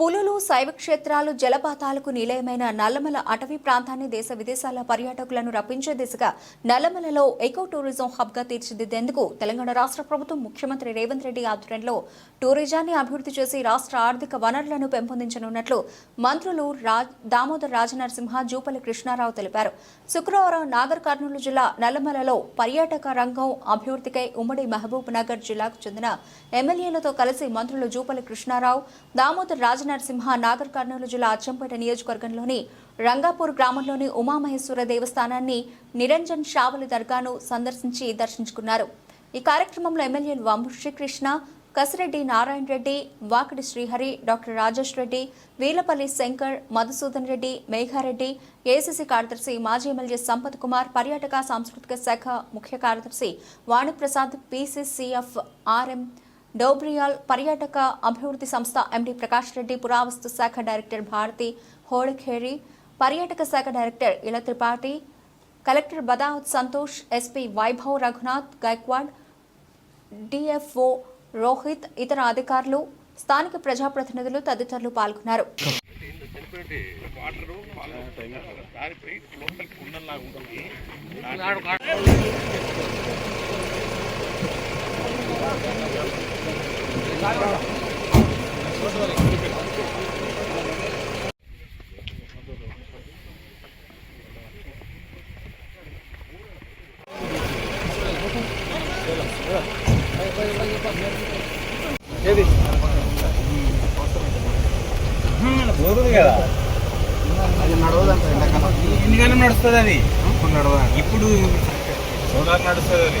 పులులు శైవ క్షేత్రాలు జలపాతాలకు నిలయమైన నల్లమల అటవీ ప్రాంతాన్ని దేశ విదేశాల పర్యాటకులను రప్పించే దిశగా నల్లమలలో ఎకో టూరిజం హబ్గా తీర్చిదిద్దేందుకు తెలంగాణ రాష్ట్ర ప్రభుత్వం ముఖ్యమంత్రి రేవంత్ రెడ్డి ఆధ్వర్యంలో టూరిజాన్ని అభివృద్ధి చేసి రాష్ట్ర ఆర్థిక వనరులను పెంపొందించనున్నట్లు మంత్రులు దామోదర్ రాజనరసింహ జూపల్లి కృష్ణారావు తెలిపారు. శుక్రవారం నాగర్ కర్నూలు జిల్లా నల్లమలలో పర్యాటక రంగం అభివృద్ధికై ఉమ్మడి మహబూబ్ నగర్ జిల్లాకు చెందిన ఎమ్మెల్యేలతో కలిసి మంత్రులు జూపల్లి కృష్ణారావు దామోదర్ రాజనరసింహ నాగర్ కర్నూలు జిల్లా అచ్చంపేట నియోజకవర్గంలోని రంగాపూర్ గ్రామంలోని ఉమామహేశ్వర దేవస్థానాన్ని నిరంజన్ షావలి దర్గాను సందర్శించి దర్శించుకున్నారు. ఈ కార్యక్రమంలో ఎమ్మెల్యేలు వంశీకృష్ణ కసిరెడ్డి నారాయణ రెడ్డి వాకిడి శ్రీహరి డాక్టర్ రాజేష్ రెడ్డి వీలపల్లి శంకర్ మధుసూదన్ రెడ్డి మేఘారెడ్డి ఏసీసీ కార్యదర్శి మాజీ ఎమ్మెల్యే సంపత్ కుమార్ పర్యాటక సాంస్కృతిక శాఖ ముఖ్య కార్యదర్శి వాణిప్రసాద్ పీసీసీఎఫ్ ఆర్ఎం డోబ్రియాల్ పర్యాటక అభివృద్ధి సంస్థ ఎండి ప్రకాష్ రెడ్డి పురావస్తు శాఖ డైరెక్టర్ భారతి హోళఖేరి పర్యాటక శాఖ director Ila Tripathi collector Badavath Santosh SP Vaibhav Raghunath Gaikwad DFO Rohit ఇతర అధికారులు స్థానిక ప్రజాప్రతినిధులు తదితరులు పాల్గొన్నారు. చనిపోయి ఏది పోతుంది కదా అది నడవదంట ఎండాకాలం నడుస్తుంది అది ఇప్పుడు నడవదంట ఇప్పుడు సోలార్ నడుస్తుంది అది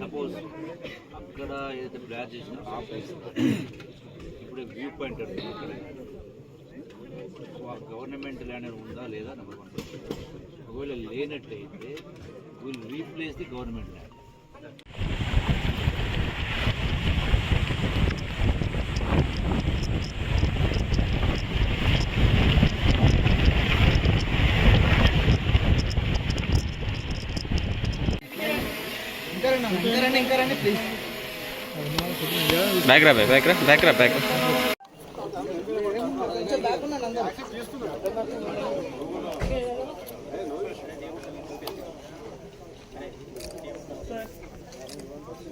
సపోజ్ అక్కడ ఏదైతే ప్లాన్ చేసినా ఆ ప్లేస్ ఇప్పుడు వ్యూ పాయింట్ అంటున్నాం అక్కడ గవర్నమెంట్ ల్యాండ్ ఉందా లేదా నెంబర్ వన్ ఒకవేళ లేనట్లయితే will replace the government land back రా బ్యాక్ రా బ్యాక్ రా బ్యాక్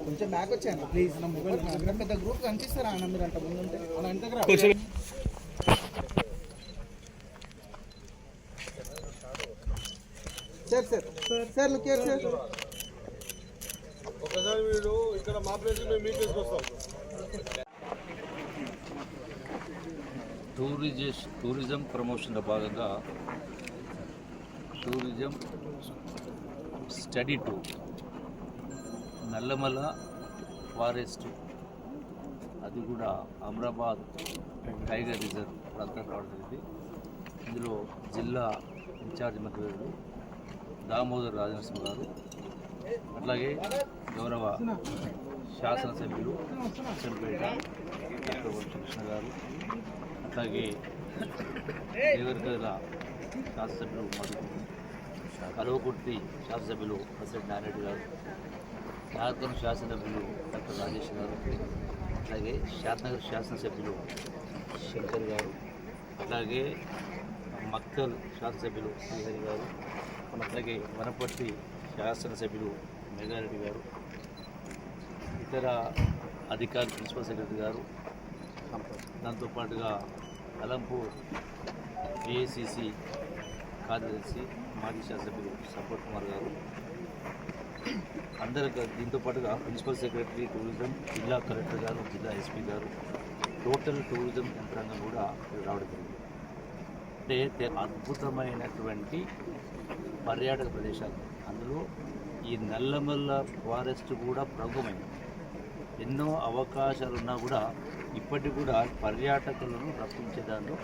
కొంచెం బ్యాక్ వచ్చాను. ప్లీజ్ నా మొబైల్ పెద్ద గ్రూప్ కనిపిస్తారా అన్న మీరు అంట ముందు ఉంటే? అలా ఎంతకు రా sir sir sir look here sir tourism tourism ప్రమోషన్లో భాగంగా tourism study tour Nallamala forest అది కూడా అమరాబాద్ టైగర్ రిజర్వ్ ప్రాంతం కావడం జరిగింది. ఇందులో జిల్లా ఇన్ఛార్జ్ మంత్రి దామోదర్ రాజనరసింహ గారు అట్లాగే గౌరవ శాసనసభ్యులు అచ్చంపేట కృష్ణ గారు అట్లాగే దేవరికల శాసనసభ్యులు మధు కలవకుర్తి శాసనసభ్యులు ప్రెసిడెంట్ నారాయణ గారు శాతం శాసనసభ్యులు డాక్టర్ రాజేష్ గారు అట్లాగే శాతనగర్ శాసనసభ్యులు శంకర్ గారు అట్లాగే మక్కల్ శాసనసభ్యులు శ్రీహరి గారు అట్లాగే వనపర్తి శాసనసభ్యులు మెగారెడ్డి గారు ఇతర అధికారులు ప్రిన్సిపల్ సెక్రటరీ గారు దాంతోపాటుగా అలంపూర్ ఏఐసిసి కార్యదర్శి మాజీ శాసనసభ్యులు సంపత్ కుమార్ గారు అందరు దీంతో పాటుగా ప్రిన్సిపల్ సెక్రటరీ టూరిజం జిల్లా కలెక్టర్ గారు జిల్లా ఎస్పీ గారు టోటల్ టూరిజం యంత్రాంగం కూడా రావడం జరిగింది. అంటే అద్భుతమైనటువంటి పర్యాటక ప్రదేశాలు. అందులో ఈ నల్లమల్ల ఫారెస్ట్ కూడా ప్రముఖమైనది. ఎన్నో అవకాశాలు ఉన్నా కూడా ఇప్పటికి కూడా పర్యాటకులను రప్పించే దానిలో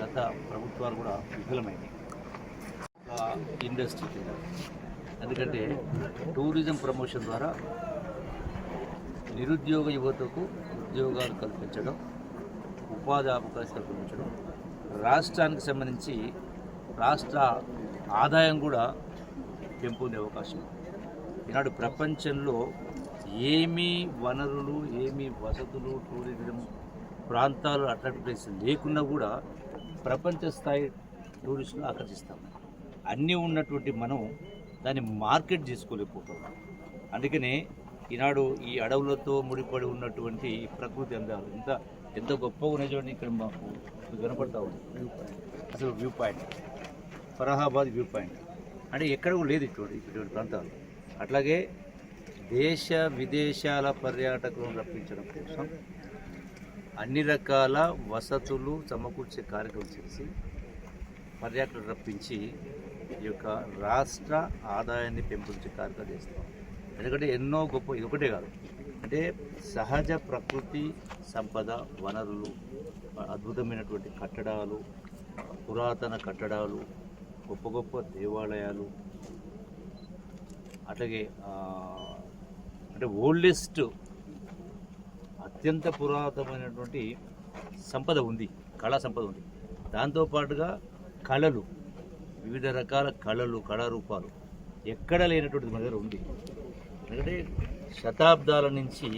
గత ప్రభుత్వాలు కూడా విఫలమైనవి. ఇండస్ట్రీ కింద. ఎందుకంటే టూరిజం ప్రమోషన్ ద్వారా నిరుద్యోగ యువతకు ఉద్యోగాలు కల్పించడం ఉపాధి అవకాశాలు కల్పించడం రాష్ట్రానికి సంబంధించి రాష్ట్ర ఆదాయం కూడా పెంపొందే అవకాశం ఈనాడు ప్రపంచంలో ఏమీ వనరులు ఏమీ వసతులు టూరిజం ప్రాంతాలు అట్లాంటి ప్లేస్ లేకున్నా కూడా ప్రపంచ స్థాయి టూరిస్టులు ఆకర్షిస్తాం. అన్నీ ఉన్నటువంటి మనం దాన్ని మార్కెట్ చేసుకోలేకపోతున్నాం అందుకనే ఈనాడు ఈ అడవులతో ముడిపడి ఉన్నటువంటి ప్రకృతి అందాలు ఎంత ఎంత గొప్పగా ఉన్నాయి చూడండి ఇక్కడ మాకు కనపడతా ఉంది. View point. అసలు view point. Farahabad view point. అంటే ఎక్కడ కూడా లేదు ఇటువంటి ఇటువంటి ప్రాంతాలు. అట్లాగే దేశ విదేశాల పర్యాటకులను రప్పించడం కోసం అన్ని రకాల వసతులు సమకూర్చే కార్యక్రమం చేసి పర్యాటకులు రప్పించి ఈ యొక్క రాష్ట్ర ఆదాయాన్ని పెంపొందించే కార్యక్రమం చేస్తాం ఎందుకంటే ఎన్నో గొప్ప ఇది ఒకటే కాదు. అంటే సహజ ప్రకృతి సంపద వనరులు అద్భుతమైనటువంటి కట్టడాలు పురాతన కట్టడాలు గొప్ప గొప్ప దేవాలయాలు అట్లాగే అంటే ఓల్డెస్ట్ అత్యంత పురాతనమైనటువంటి సంపద ఉంది కళా సంపద ఉంది. దాంతోపాటుగా కళలు వివిధ రకాల కళలు కళారూపాలు ఎక్కడ లేనటువంటిది మన దగ్గర ఉంది. ఎందుకంటే శతాబ్దాల నుంచి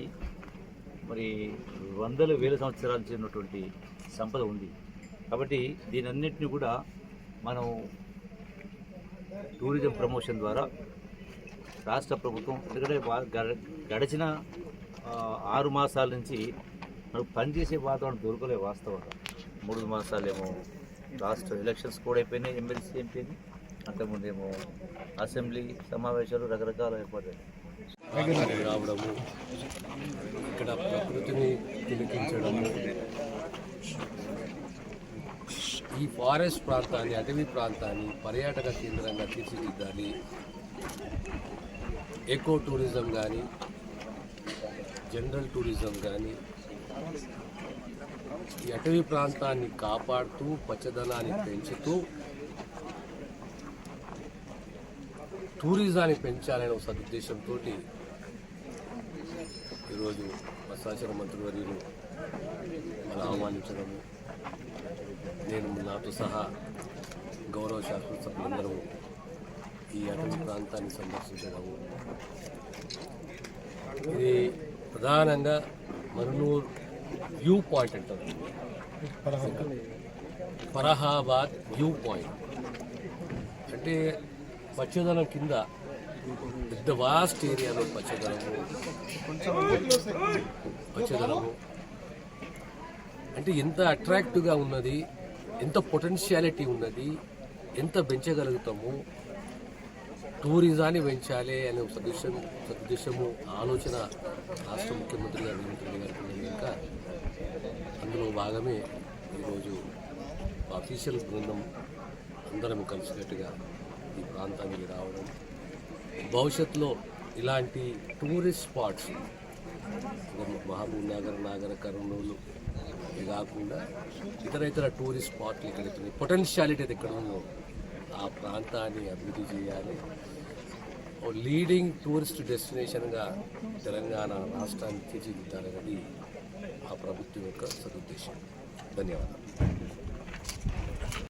మరి వందల వేల సంవత్సరాలు నుంచి సంపద ఉంది. కాబట్టి దీని అన్నింటినీ కూడా మనం టూరిజం ప్రమోషన్ ద్వారా రాష్ట్ర ప్రభుత్వం ఎందుకంటే వా- గడ- గడిచిన ఆరు మాసాల నుంచి మనకు పనిచేసే వాతావరణం దొరకలే వాస్తవంగా. మూడు మాసాలేమో రాష్ట్ర ఎలక్షన్స్ కూడా అయిపోయినాయి ఎమ్మెల్సీ ఎంపీని అంతకుముందేమో అసెంబ్లీ సమావేశాలు రకరకాల ఏర్పడ్డాయి రావడము ఇక్కడ ప్రకృతిని తిలకించడము ఈ ఫారెస్ట్ ప్రాంతాన్ని అటవీ ప్రాంతాన్ని పర్యాటక కేంద్రంగా తీర్చిదిద్దాలి. ఎకో టూరిజం కానీ జనరల్ టూరిజం కానీ ఈ అటవీ ప్రాంతాన్ని కాపాడుతూ పచ్చదనాన్ని పెంచుతూ టూరిజాన్ని పెంచాలనే ఒక సదుద్దేశంతో ఈరోజు మా శాసన మంత్రివర్యులు మన ఆహ్వానించడము. నేను నాతో సహా గౌరవ శాసనసభ్యులందరూ ఈ అటవీ ప్రాంతాన్ని సందర్శించడం ఇది ప్రధానంగా మరునూర్ వ్యూ పాయింట్ అంటారు. Farahabad view point. అంటే పచ్చదనం కింద పెద్ద వాస్ట్ ఏరియాలో పచ్చదనము పచ్చదనము. అంటే ఎంత అట్రాక్టివ్గా ఉన్నది ఎంత పొటెన్షియాలిటీ ఉన్నది ఎంత పెంచగలుగుతాము టూరిజాన్ని పెంచాలి అనే ఒక సదుద్దేశం సదుద్దేశము ఆలోచన రాష్ట్ర ముఖ్యమంత్రి గారు రేవంత్ కనుక అందులో భాగమే ఈరోజు అఫీషియల్ బృందం అందరం కలిసినట్టుగా ఈ ప్రాంతానికి రావడం. భవిష్యత్తులో ఇలాంటి tourist spots Mahabub Nagar Nagarkurnool ఇది కాకుండా ఇతర ఇతర టూరిస్ట్ స్పాట్లు ఎక్కడైతే పొటెన్షియాలిటీ అది ఎక్కడ ఉందో ఆ ప్రాంతాన్ని అభివృద్ధి చేయాలి. లీడింగ్ టూరిస్ట్ డెస్టినేషన్గా తెలంగాణ రాష్ట్రాన్ని తీర్చిదిద్దాలనేది ఆ ప్రభుత్వం యొక్క సదుద్దేశం. ధన్యవాదాలు.